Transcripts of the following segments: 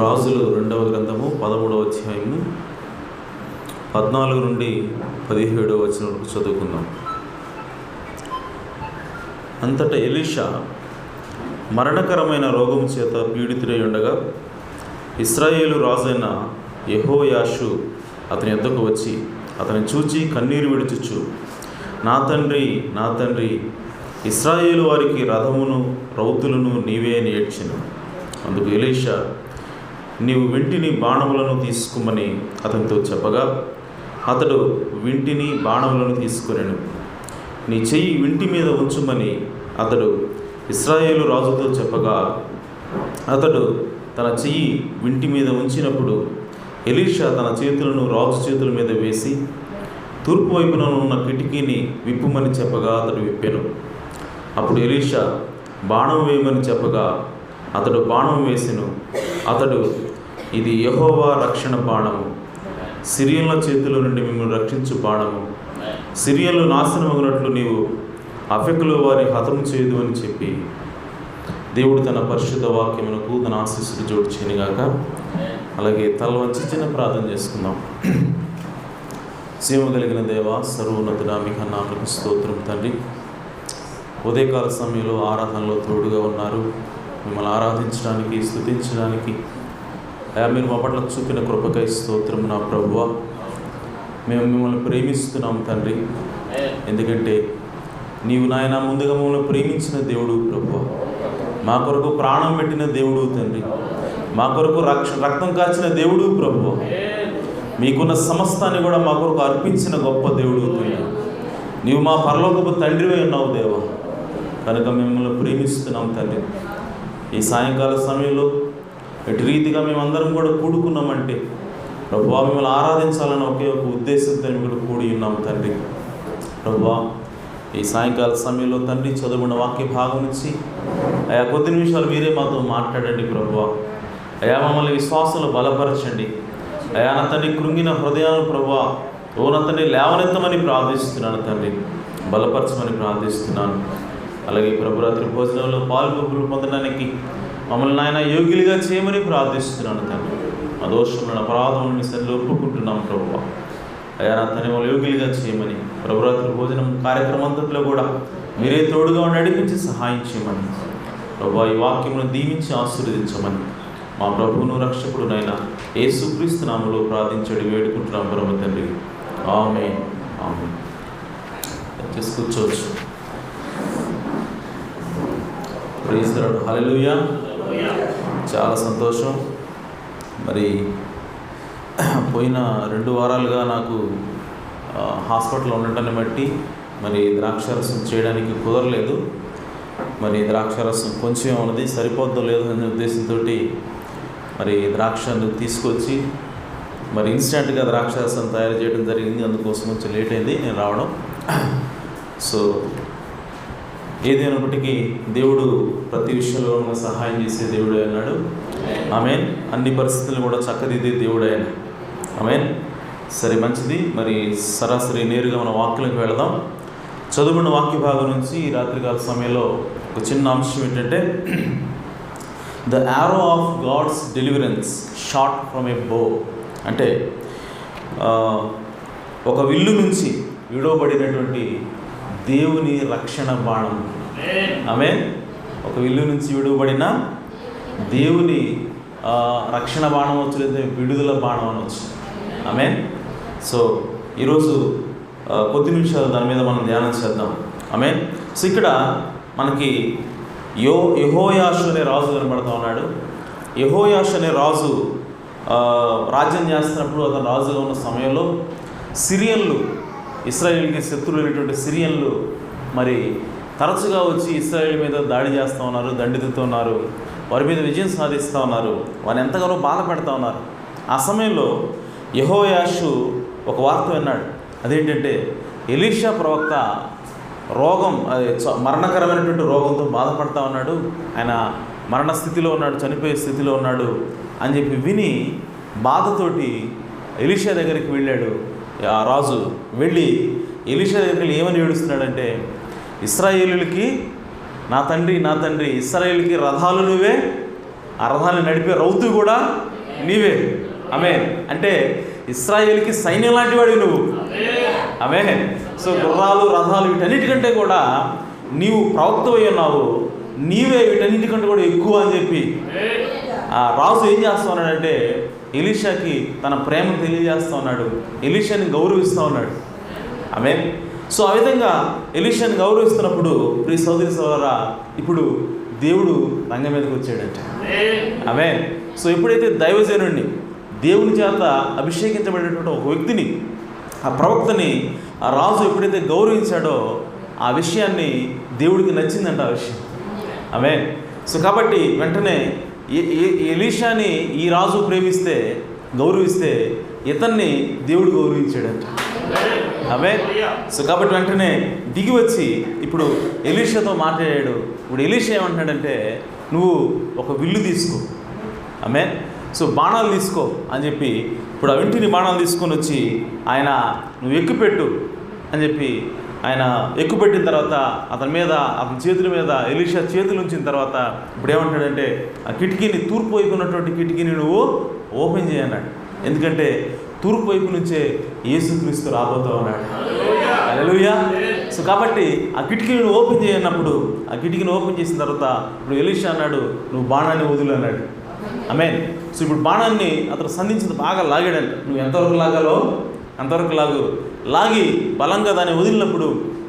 రాజులు రెండవ గ్రంథము పదమూడవ అధ్యాయము పద్నాలుగు నుండి పదిహేడవ వచ్చిన వరకు చదువుకుందాం. అంతటా ఎలీషా మరణకరమైన రోగం చేత పీడితుడై ఉండగా ఇస్రాయేలు రాజైన యహోయాషు అతని ఎద్దకు వచ్చి అతని చూచి కన్నీరు విడిచుచు నా తండ్రి నా తండ్రి ఇస్రాయేలు వారికి రథమును రౌతులను నీవే అని ఏడ్చిన. అందుకు ఎలీషా నీవు వింటిని బాణములను తీసుకుమని అతనితో చెప్పగా అతడు వింటిని బాణములను తీసుకునేను నీ చెయ్యి వింటి మీద ఉంచుమని అతడు ఇస్రాయేలు రాజుతో చెప్పగా అతడు తన చెయ్యి వింటి మీద ఉంచినప్పుడు ఎలీషా తన చేతులను రాజు చేతుల మీద వేసి తూర్పు వైపున ఉన్న కిటికీని విప్పుమని చెప్పగా అతడు విప్పాను. అప్పుడు ఎలీషా బాణం వేయమని చెప్పగా అతడు బాణం వేసెను. అతడు ఇది యహోవా రక్షణ బాణము. సిరియన్ల చేతుల నుండి మిమ్మల్ని రక్షించు బాణము. సిరియన్లు నాశనమగినట్లు నీవు అఫెక్లో వారి హతము చేయదు అని చెప్పి దేవుడు తన పరిశుద్ధ వాక్యమునకు తన ఆశీస్సులు జోడు గాక అలాగే తల వంచి చిన్న ప్రార్థన చేసుకుందాం. సీమ కలిగిన దేవ సర్వోన్నతుడ మీకు నామకు స్తోత్రం తండ్రి. ఉదయకాల సమయంలో ఆరాధనలో తోడుగా ఉన్నారు. మిమ్మల్ని ఆరాధించడానికి స్థుతించడానికి. అయా మీరు మా పట్ల చూపిన కృపకై స్తోత్రం నా ప్రభువ. మేము మిమ్మల్ని ప్రేమిస్తున్నాం తండ్రి. ఎందుకంటే నీవు నాయన ముందుగా మమ్మల్ని ప్రేమించిన దేవుడు ప్రభువ. మా కొరకు ప్రాణం పెట్టిన దేవుడు తండ్రి. మా కొరకు రక్ష రక్తం కాచిన దేవుడు ప్రభు మీకున్న సమస్తాన్ని కూడా మా కొరకు అర్పించిన గొప్ప దేవుడు తండ్రి. నీవు మా పరలోకపు తండ్రివే ఉన్నావు దేవ. కనుక మిమ్మల్ని ప్రేమిస్తున్నాం తండ్రి. ఈ సాయంకాల సమయంలో ఎటు రీతిగా మేమందరం కూడా కూడుకున్నామంటే ప్రభువా మిమ్మల్ని ఆరాధించాలని ఒకే ఒక ఉద్దేశంతో కూడా కూడి ఉన్నాము తండ్రి. ప్రభువా ఈ సాయంకాల సమయంలో తండ్రి చదువుకున్న వాక్య భాగం నుంచి అయా కొద్ది నిమిషాలు మీరే మాతో మాట్లాడండి ప్రభువా. అయా మమ్మల్ని విశ్వాసంలో బలపరచండి. అయా నా తండ్రి కృంగిన హృదయాలను ప్రభువా ఓ నా తండ్రి లేవనెత్తమని ప్రార్థిస్తున్నాను తండ్రి. బలపరచమని ప్రార్థిస్తున్నాను. అలాగే ప్రభురాత్రి భోజనంలో పాల్గొప్పులు పొందడానికి మమ్మల్ని నాయన యోగ్యులుగా చేయమని ప్రార్థిస్తున్నాను తండ్రి. మా దోషములను అపరాధములను మీ సన్నిధిలో ఒప్పుకుంటున్నాం ప్రభు. అయ్యా నా తన యోగ్యులుగా చేయమని ప్రభురాత్రి భోజనం కార్యక్రమం అంతట్లో కూడా మీరే తోడుగా ఉండి నడిపించి సహాయం చేయమని ప్రభు ఈ వాక్యమును దీవించి ఆశీర్వదించమని మా ప్రభువును రక్షకుడునైనా ఏసుక్రీస్తు నామములో ప్రార్థించడి వేడుకుంటున్నాం బ్రహ్మ తండ్రి. ఆమె ఆమె దయచేసి కూర్చోవచ్చు ప్రేస్తున్నాడు హల్లెలూయా చాలా సంతోషం. మరి పోయిన రెండు వారాలుగా నాకు హాస్పిటల్ హాస్పిటల్లో ఉండటాన్ని బట్టి మరి ద్రాక్షారసం చేయడానికి కుదరలేదు. మరి ద్రాక్షారసం కొంచెం ఉన్నది సరిపోద్దో లేదో అనే ఉద్దేశంతో మరి ద్రాక్షను తీసుకొచ్చి మరి ఇన్స్టెంట్గా ద్రాక్షారసం తయారు చేయడం జరిగింది. అందుకోసం కొంచెం లేట్ అయింది నేను రావడం. సో ఏదైనప్పటికీ దేవుడు ప్రతి విషయంలో మనకు సహాయం చేసే దేవుడు అన్నాడు ఆమె అన్ని పరిస్థితులను కూడా చక్కదిద్దే దేవుడే ఆయన. ఆమె సరే మంచిది. మరి సరాసరి నేరుగా మన వాక్యలకు వెళదాం. చదువుకున్న వాక్య భాగం నుంచి ఈ రాత్రికాల సమయంలో ఒక చిన్న అంశం ఏంటంటే the arrow of God's deliverance shot from a bow. అంటే ఒక విల్లు నుంచి విడవబడినటువంటి దేవుని రక్షణ బాణం. ఆమె ఒక విల్లు నుంచి విడువబడిన దేవుని రక్షణ బాణం వచ్చు లేదా విడుదల బాణం అనొచ్చు ఆమె సో ఈరోజు కొద్ది నిమిషాలు దాని మీద మనం ధ్యానం చేద్దాం. ఆమె సో ఇక్కడ మనకి యో యహోయాషు అనే రాజు కనబడుతూ ఉన్నాడు. యహోయాషు అనే రాజు రాజ్యం చేస్తున్నప్పుడు అతను రాజుగా ఉన్న సమయంలో సిరియన్లు ఇస్రాయేల్కి శత్రువులైనటువంటి సిరియన్లు మరి తరచుగా వచ్చి ఇస్రాయేల్ మీద దాడి చేస్తూ ఉన్నారు దండితుతూ ఉన్నారు వారి మీద విజయం సాధిస్తూ ఉన్నారు వారిని ఎంతగానో బాధ పెడతా ఉన్నారు. ఆ సమయంలో యహోయాషు ఒక వార్త విన్నాడు. అదేంటంటే ఎలీషా ప్రవక్త రోగం మరణకరమైనటువంటి రోగంతో బాధపడతా ఉన్నాడు. ఆయన మరణ స్థితిలో ఉన్నాడు చనిపోయే స్థితిలో ఉన్నాడు అని చెప్పి విని బాధతోటి ఎలీషా దగ్గరికి వెళ్ళాడు. ఆ రాజు వెళ్ళి ఎలీషా దగ్గరికి ఏమని ఏడుస్తున్నాడంటే ఇస్రాయేలులకి నా తండ్రి నా తండ్రి ఇస్రాయేల్కి రథాలు నువ్వే ఆ రథాన్ని నడిపే రౌతు కూడా నీవే. ఆమె అంటే ఇస్రాయేల్కి సైన్యం లాంటి వాడివి నువ్వు. ఆమె సో గుర్రాలు రథాలు వీటన్నిటికంటే కూడా నీవు ప్రవక్తవై ఉన్నావు. నీవే వీటన్నిటికంటే కూడా ఎక్కువ అని చెప్పి ఆ రాజు ఏం చేస్తున్నాడంటే ఎలీషాకి తన ప్రేమను తెలియజేస్తూ ఉన్నాడు. ఎలీషాని గౌరవిస్తూ ఉన్నాడు. ఆమె సో ఆ విధంగా ఎలీషాని గౌరవిస్తున్నప్పుడు ప్రియ సోదరి సోదరా ఇప్పుడు దేవుడు రంగం మీదకి వచ్చాడంట. ఆమె సో ఎప్పుడైతే దైవజనుడిని దేవుని చేత అభిషేకించబడినటువంటి ఒక వ్యక్తిని ఆ ప్రవక్తని ఆ రాజు ఎప్పుడైతే గౌరవించాడో ఆ విషయాన్ని దేవుడికి నచ్చిందంట ఆ విషయం. ఆమె సో కాబట్టి వెంటనే ఎలీషాని ఈ రాజు ప్రేమిస్తే గౌరవిస్తే ఇతన్ని దేవుడు గౌరవించాడంట. ఆమె సో కాబట్టి వెంటనే దిగి వచ్చి ఇప్పుడు ఎలీషాతో మాట్లాడాడు. ఇప్పుడు ఎలీషా ఏమంటున్నాడంటే నువ్వు ఒక విల్లు తీసుకో. ఆమె సో బాణాలు తీసుకో అని చెప్పి ఇప్పుడు ఆ బాణాలు తీసుకొని వచ్చి ఆయన నువ్వు ఎక్కుపెట్టు అని చెప్పి ఆయన ఎక్కుపెట్టిన తర్వాత అతని మీద అతని చేతుల మీద ఎలీషా చేతులు ఉంచిన తర్వాత ఇప్పుడు ఏమంటాడంటే ఆ కిటికీని తూర్పు వైపు ఉన్నటువంటి కిటికీని నువ్వు ఓపెన్ చేయన్నాడు ఎందుకంటే తూర్పు వైపు నుంచే యేసుక్రీస్తు రాబోతూ ఉన్నాడు. అలలుయా సో కాబట్టి ఆ కిటికీని నువ్వు ఓపెన్ చేయనప్పుడు ఆ కిటికీని ఓపెన్ చేసిన తర్వాత ఇప్పుడు ఎలీషా అన్నాడు నువ్వు బాణాన్ని వదులు అన్నాడు. ఆమె సో ఇప్పుడు బాణాన్ని అతను సంధించింది బాగా లాగాడంట. నువ్వు ఎంతవరకు లాగాలో అంతవరకు లాగు. లాగి బలంగా దాన్ని వదిలినప్పుడు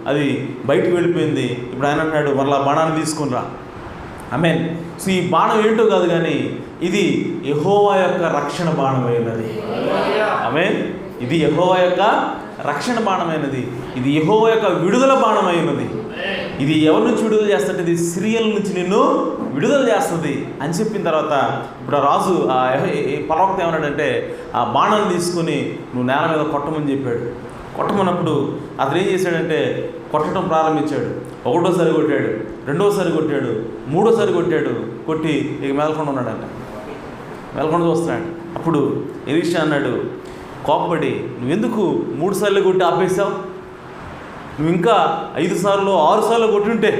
అది బయటికి వెళ్ళిపోయింది. ఇప్పుడు ఆయన అన్నాడు మరలా బాణాన్ని తీసుకుని రా. సో ఈ బాణం ఏంటో కాదు కానీ ఇది యహోవా యొక్క రక్షణ బాణమైనది. అమెన్ ఇది యహోవా యొక్క రక్షణ బాణమైనది. ఇది యహోవా యొక్క విడుదల బాణమైనది. ఇది ఎవరి నుంచి విడుదల చేస్తుంటే ఇది సిరియల్ నుంచి నిన్ను విడుదల చేస్తుంది అని చెప్పిన తర్వాత ఇప్పుడు ఆ రాజు ఆ యెహో- ఏమన్నాడంటే ఆ బాణాన్ని తీసుకొని నువ్వు నేల మీద కొట్టమని చెప్పాడు. కొట్టమన్నప్పుడు అతను ఏం చేశాడంటే కొట్టడం ప్రారంభించాడు. ఒకటోసారి కొట్టాడు రెండోసారి కొట్టాడు మూడోసారి కొట్టాడు కొట్టి ఇక మెదలకుండా ఉన్నాడంట. మెదలకుండా చూస్తున్నాడు అప్పుడు ఎలీషా అన్నాడు కోపపడి నువ్వెందుకు మూడు సార్లు కొట్టి ఆపేశావు? నువ్వు ఇంకా ఐదు సార్లు ఆరు సార్లు కొట్టుంటే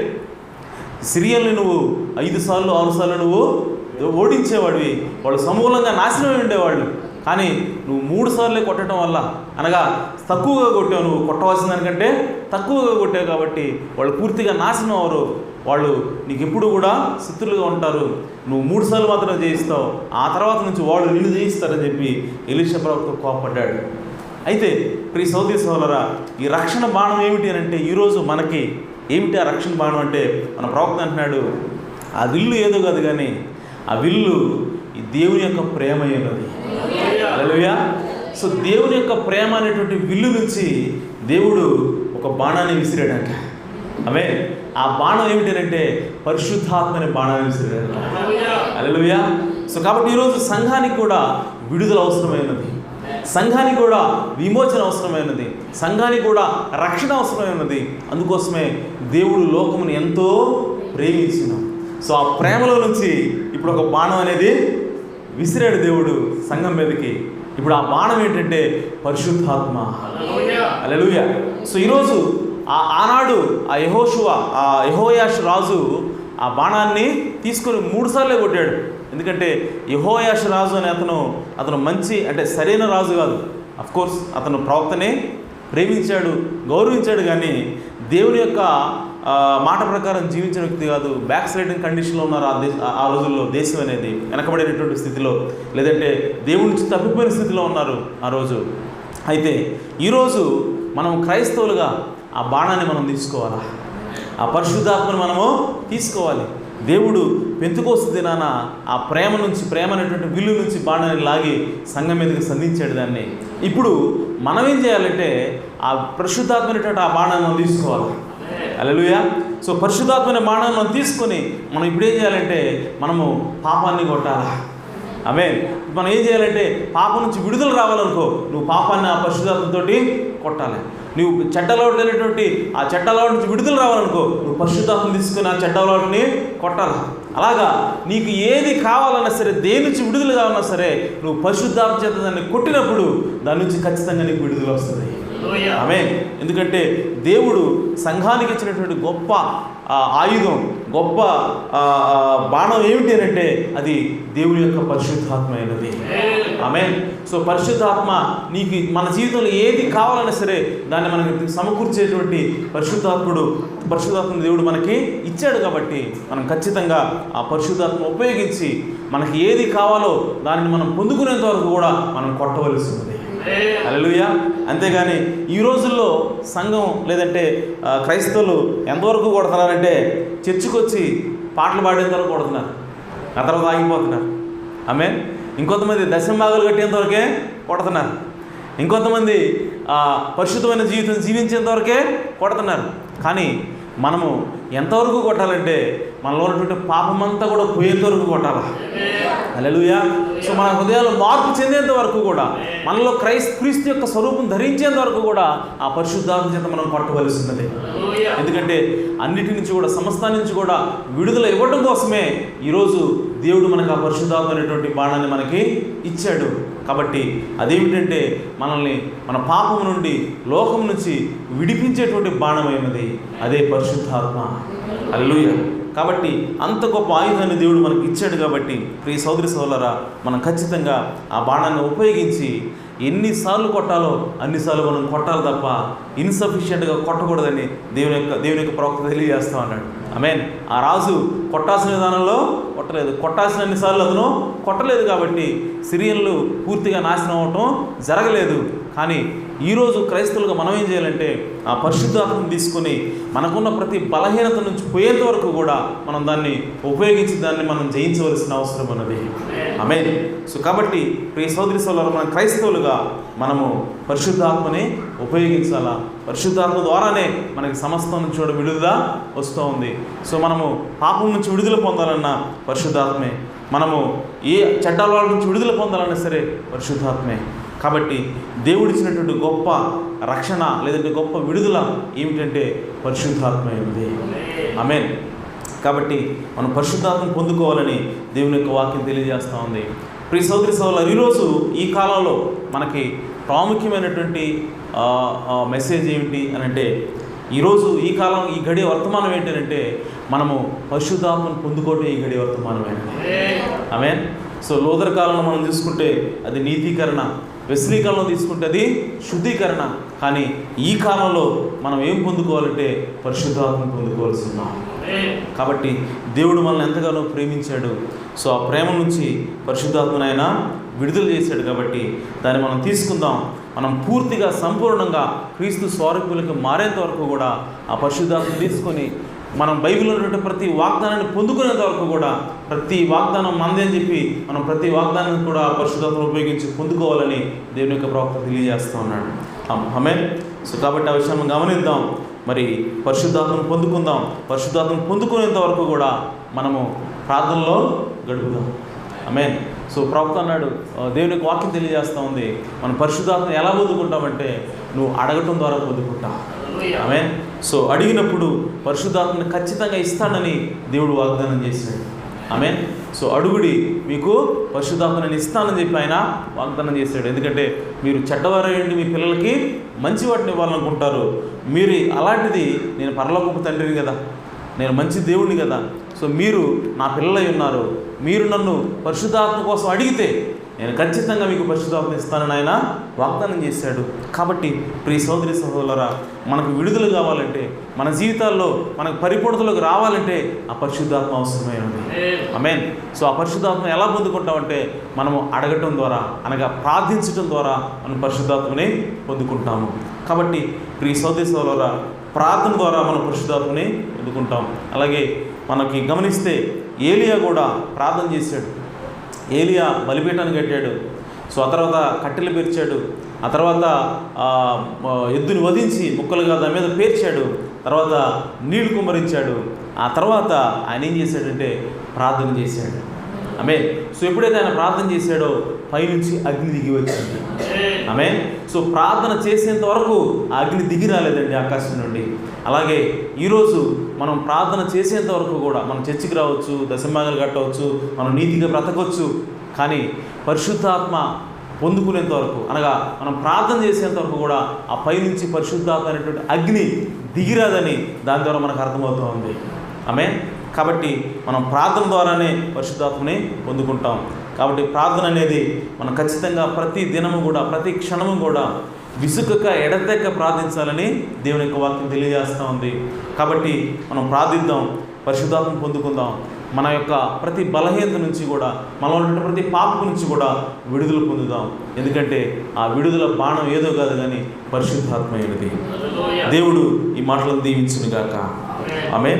సిరియల్ని నువ్వు ఐదు సార్లు ఆరు సార్లు నువ్వు ఓడించేవాడివి. వాళ్ళు సమూలంగా నాశనమై ఉండేవాళ్ళు. కానీ నువ్వు మూడు సార్లే కొట్టడం వల్ల అనగా తక్కువగా కొట్టావు నువ్వు. కొట్టవలసిన దానికంటే తక్కువగా కొట్టావు కాబట్టి వాళ్ళు పూర్తిగా నాశనం అవరు. వాళ్ళు నీకు ఎప్పుడు కూడా శత్రులుగా ఉంటారు. నువ్వు మూడు సార్లు మాత్రం జయిస్తావు. ఆ తర్వాత నుంచి వాళ్ళు నిన్ను జయిస్తారని చెప్పి ఎలిష ప్రవక్త కోపడ్డాడు అయితే ప్రియ సౌదీ సోదరా ఈ రక్షణ బాణం ఏమిటి అని అంటే ఈరోజు మనకి ఏమిటి ఆ రక్షణ బాణం అంటే మన ప్రవక్త అంటున్నాడు ఆ విల్లు ఏదో కాదు కానీ ఆ విల్లు ఈ దేవుని యొక్క ప్రేమ అయినది. హల్లెలూయా. సో దేవుని యొక్క ప్రేమ అనేటువంటి విల్లు నుంచి దేవుడు ఒక బాణాన్ని విసిరాడంట. ఆమె ఆ బాణం ఏమిటంటే పరిశుద్ధాత్మ అనే బాణాన్ని విసిరాడంట. హల్లెలూయా. సో కాబట్టి ఈరోజు సంఘానికి కూడా విడుదల అవసరమైనది. సంఘానికి కూడా విమోచన అవసరమైనది. సంఘానికి కూడా రక్షణ అవసరమైనది. అందుకోసమే దేవుడు లోకమును ఎంతో ప్రేమించినాం సో ఆ ప్రేమలో నుంచి ఇప్పుడు ఒక బాణం అనేది విసిరాడు దేవుడు సంఘం మీదకి. ఇప్పుడు ఆ బాణం ఏంటంటే పరిశుద్ధాత్మ. అలెలుయ సో ఈరోజు ఆ ఆనాడు ఆ యహోషువ ఆ యహోయాష్ రాజు ఆ బాణాన్ని తీసుకొని మూడు సార్లే కొట్టాడు. ఎందుకంటే యహోయాష్ రాజు అనే అతను అతను మంచి అంటే సరైన రాజు కాదు. కోర్స్ అతను ప్రవక్తనే ప్రేమించాడు గౌరవించాడు కానీ దేవుని యొక్క మాట ప్రకారం జీవించిన వ్యక్తి కాదు బ్యాక్ స్లైడింగ్ కండిషన్లో ఉన్నారు ఆ దేశ ఆ- రోజుల్లో దేశం అనేది వెనకబడినటువంటి స్థితిలో లేదంటే దేవుడి నుంచి తప్పిపోయిన స్థితిలో ఉన్నారు ఆ రోజు. అయితే ఈరోజు మనం క్రైస్తవులుగా ఆ బాణాన్ని మనం తీసుకోవాలా? ఆ పరిశుద్ధాత్మను మనము తీసుకోవాలి. దేవుడు పెంతుకోస్తు దినాన ఆ ప్రేమ నుంచి ప్రేమ అనేటువంటి విల్లు నుంచి బాణాన్ని లాగి సంఘం మీదకి సంధించాడు దాన్ని. ఇప్పుడు మనం ఏం చేయాలంటే ఆ పరిశుద్ధాత్మ అనేటువంటి ఆ బాణాన్ని మనం తీసుకోవాలి? అలలుయా సో పరిశుద్ధాత్మైన బాణాన్ని మనం తీసుకొని మనం ఇప్పుడేం చేయాలంటే మనము పాపాన్ని కొట్టాలా? ఆమె మనం ఏం చేయాలంటే పాపం నుంచి విడుదల రావాలనుకో నువ్వు పాపాన్ని ఆ పరిశుద్ధాత్మతోటి కొట్టాలి. నువ్వు చెడ్డ అలవాటు లేనటువంటి ఆ చెడ్డ అలవాటు నుంచి విడుదల రావాలనుకో నువ్వు పరిశుద్ధాత్మ తీసుకుని ఆ చెడ్డ అలవాటుని కొట్టాలి? అలాగా నీకు ఏది కావాలన్నా సరే దేని నుంచి విడుదల కావాలన్నా సరే నువ్వు పరిశుద్ధాత్మ చేత దాన్ని కొట్టినప్పుడు దాని నుంచి ఖచ్చితంగా నీకు విడుదల వస్తుంది. ఆమె ఎందుకంటే దేవుడు సంఘానికి ఇచ్చినటువంటి గొప్ప ఆయుధం గొప్ప బాణం ఏమిటి అని అంటే అది దేవుని యొక్క పరిశుద్ధాత్మ అయినది. ఆమె సో పరిశుద్ధాత్మ నీకు మన జీవితంలో ఏది కావాలన్నా సరే దాన్ని మనకి సమకూర్చేటువంటి పరిశుద్ధాత్ముడు పరిశుద్ధాత్మ దేవుడు మనకి ఇచ్చాడు కాబట్టి మనం ఖచ్చితంగా ఆ పరిశుద్ధాత్మ ఉపయోగించి మనకి ఏది కావాలో దానిని మనం పొందుకునేంత వరకు కూడా మనం కొట్టవలసి ఉంది అలలుయా అంతేగాని ఈ రోజుల్లో సంఘం లేదంటే క్రైస్తవులు ఎంతవరకు కొడుతున్నారంటే చర్చికి వచ్చి పాటలు పాడేంత వరకు కొడుతున్నారు. ఆ తర్వాత ఆగిపోతున్నారు. ఆమె ఇంకొంతమంది దశంభాగాలు కట్టేంత వరకే కొడుతున్నారు. ఇంకొంతమంది పరిశుద్ధమైన జీవితం జీవించేంత వరకే కొడుతున్నారు. కానీ మనము ఎంతవరకు కొట్టాలంటే మనలో ఉన్నటువంటి పాపమంతా కూడా పోయేంత వరకు కొట్టాలా? అలెలుయా సో మన హృదయాలు మార్పు చెందేంత వరకు కూడా మనలో క్రైస్త క్రీస్తు యొక్క స్వరూపం ధరించేంత వరకు కూడా ఆ పరిశుద్ధాత్మ చేత మనం కొట్టవలసినది ఎందుకంటే అన్నిటి నుంచి కూడా సమస్త నుంచి కూడా విడుదల ఇవ్వడం కోసమే ఈరోజు దేవుడు మనకు ఆ పరిశుద్ధాత్మ అనేటువంటి బాణాన్ని మనకి ఇచ్చాడు. కాబట్టి అదేమిటంటే మనల్ని మన పాపం నుండి లోకం నుంచి విడిపించేటువంటి బాణమైనది అదే పరిశుద్ధాత్మ. అల్లుయ కాబట్టి అంత గొప్ప ఆయుధాన్ని దేవుడు మనకి ఇచ్చాడు కాబట్టి ప్రియ సోదరి సోదరా మనం ఖచ్చితంగా ఆ బాణాన్ని ఉపయోగించి ఎన్నిసార్లు కొట్టాలో అన్నిసార్లు మనం కొట్టాలి తప్ప ఇన్సఫిషియెంట్గా కొట్టకూడదని దేవుని యొక్క దేవుని యొక్క ప్రవక్త తెలియజేస్తా అన్నాడు మీన్ ఆ రాజు కొట్టాల్సిన విధానంలో కొట్టలేదు. కొట్టాల్సిన అన్నిసార్లు అతను కొట్టలేదు కాబట్టి సిరియన్లు పూర్తిగా నాశనం అవటం జరగలేదు. కానీ ఈరోజు క్రైస్తవులుగా మనం ఏం చేయాలంటే ఆ పరిశుద్ధాత్మను తీసుకొని మనకున్న ప్రతి బలహీనత నుంచి పోయేంత వరకు కూడా మనం దాన్ని ఉపయోగించి దాన్ని మనం జయించవలసిన అవసరం ఉన్నది. ఆమె సో కాబట్టి ప్రియ సోదరి సోదరు మన క్రైస్తవులుగా మనము పరిశుద్ధాత్మని ఉపయోగించాలా? పరిశుద్ధాత్మ ద్వారానే మనకి సమస్తం నుంచి కూడా విడుదల వస్తూ ఉంది. సో మనము పాపం నుంచి విడుదల పొందాలన్నా పరిశుద్ధాత్మే. మనము ఏ చట్టాల వాళ్ళ నుంచి విడుదల పొందాలన్నా సరే పరిశుద్ధాత్మే. కాబట్టి దేవుడిచ్చినటువంటి గొప్ప రక్షణ లేదంటే గొప్ప విడుదల ఏమిటంటే పరిశుద్ధాత్మ ఉంది ఆమెన్. కాబట్టి మనం పరిశుద్ధాత్మను పొందుకోవాలని దేవుని యొక్క వాక్యం తెలియజేస్తూ ఉంది. ప్రియ సోదరి సోదరులు ఈరోజు ఈ కాలంలో మనకి ప్రాముఖ్యమైనటువంటి మెసేజ్ ఏమిటి అని అంటే ఈరోజు ఈ కాలం ఈ గడియ వర్తమానం ఏంటంటే మనము పరిశుద్ధాత్మను పొందుకోవటం ఈ గడియ వర్తమానమైనది ఆమె సో లోదర కాలంలో మనం చూసుకుంటే అది నీతీకరణ వెస్లీ కాలంలో తీసుకుంటే శుద్ధీకరణ. కానీ ఈ కాలంలో మనం ఏం పొందుకోవాలంటే పరిశుద్ధాత్మ పొందుకోవాల్సి ఉన్నాం కాబట్టి దేవుడు మనల్ని ఎంతగానో ప్రేమించాడు. సో ఆ ప్రేమ నుంచి పరిశుద్ధాత్మను విడుదల చేశాడు కాబట్టి దాన్ని మనం తీసుకుందాం. మనం పూర్తిగా సంపూర్ణంగా క్రీస్తు స్వారూపులకు మారేంత వరకు కూడా ఆ పరిశుద్ధాత్మ తీసుకొని మనం బైబిల్లో ఉన్నటువంటి ప్రతి వాగ్దానాన్ని పొందుకునేంత వరకు కూడా ప్రతి వాగ్దానం మందే అని చెప్పి మనం ప్రతి వాగ్దానాన్ని కూడా ఆ పరిశుద్ధాత్మను ఉపయోగించి పొందుకోవాలని దేవుని యొక్క ప్రవక్త తెలియజేస్తూ ఉన్నాడు. ఆమె సో కాబట్టి ఆ విషయాన్ని గమనిద్దాం. మరి పరిశుద్ధాత్మను పొందుకుందాం. పరిశుద్ధాత్మను పొందుకునేంత వరకు కూడా మనము ప్రార్థనలో గడుపుదాం. ఆమె సో ప్రవక్త అన్నాడు దేవుని యొక్క వాక్యం తెలియజేస్తూ ఉంది. మనం పరిశుద్ధాత్మ ఎలా పొందుకుంటామంటే నువ్వు అడగటం ద్వారా పొందుకుంటావు ఆమె సో అడిగినప్పుడు పరిశుద్ధాత్మని ఖచ్చితంగా ఇస్తానని దేవుడు వాగ్దానం చేశాడు. ఆమె సో అడుగుడి మీకు పరిశుద్ధాత్మని ఇస్తానని చెప్పి ఆయన వాగ్దానం చేశాడు. ఎందుకంటే మీరు చెడ్డవారేయండి మీ పిల్లలకి మంచి వాటిని ఇవ్వాలనుకుంటారు. మీరు అలాంటిది నేను పరలోకపు తండ్రిని కదా నేను మంచి దేవుడిని కదా. సో మీరు నా పిల్లలై ఉన్నారు. మీరు నన్ను పరిశుద్ధాత్మ కోసం అడిగితే నేను ఖచ్చితంగా మీకు పరిశుద్ధాత్మ ఇస్తానని ఆయన వాగ్దానం చేశాడు. కాబట్టి ప్రియ సోదరి సహోదరా మనకు విడుదల కావాలంటే మన జీవితాల్లో మనకు పరిపూర్ణతలోకి రావాలంటే ఆ పరిశుద్ధాత్మ అవసరమైనది ఆమెన్ సో ఆ పరిశుద్ధాత్మ ఎలా పొందుకుంటామంటే మనము అడగటం ద్వారా అనగా ప్రార్థించటం ద్వారా మనం పరిశుద్ధాత్మని పొందుకుంటాము. కాబట్టి ప్రియ సోదరి సోదరా ప్రార్థన ద్వారా మనం పరిశుద్ధాత్మని పొందుకుంటాం. అలాగే మనకి గమనిస్తే ఏలియా కూడా ప్రార్థన చేశాడు. ఏలియా బలిపీఠాన్ని కట్టాడు. సో ఆ తర్వాత కట్టెలు పేర్చాడు. ఆ తర్వాత ఎద్దుని వధించి ముక్కలుగా దాని మీద పేర్చాడు. తర్వాత నీళ్ళు కుమ్మరించాడు. ఆ తర్వాత ఆయన ఏం చేశాడంటే ప్రార్థన చేశాడు. ఆమె సో ఎప్పుడైతే ఆయన ప్రార్థన చేశాడో పైనుంచి అగ్ని దిగి వచ్చింది. ఆమె సో ప్రార్థన చేసేంత వరకు ఆ అగ్ని దిగి రాలేదండి ఆకాశం నుండి. అలాగే ఈరోజు మనం ప్రార్థన చేసేంత వరకు కూడా మనం చర్చికి రావచ్చు దశమాగలు కట్టవచ్చు మనం నీతిగా బ్రతకవచ్చు. కానీ పరిశుద్ధాత్మ పొందుకునేంత వరకు అనగా మనం ప్రార్థన చేసేంత వరకు కూడా ఆ పైనుంచి పరిశుద్ధాత్మ అనేటువంటి అగ్ని దిగిరాదని దాని ద్వారా మనకు అర్థమవుతూ ఉంది. ఆమె కాబట్టి మనం ప్రార్థన ద్వారానే పరిశుద్ధాత్మని పొందుకుంటాం. కాబట్టి ప్రార్థన అనేది మనం ఖచ్చితంగా ప్రతి దినము కూడా ప్రతి క్షణము కూడా విసుకక ఎడతెక్క ప్రార్థించాలని దేవుని యొక్క వాక్యం తెలియజేస్తూ ఉంది. కాబట్టి మనం ప్రార్థిద్దాం పరిశుద్ధాత్మ పొందుకుందాం. మన యొక్క ప్రతి బలహీనత నుంచి కూడా మనలో ఉన్న ప్రతి పాపం నుంచి కూడా విడుదల పొందుదాం. ఎందుకంటే ఆ విడుదల బాణం ఏదో కాదు కానీ పరిశుద్ధాత్మమైనది దేవుడు ఈ మాటలను దీవించునుగాక. ఆమె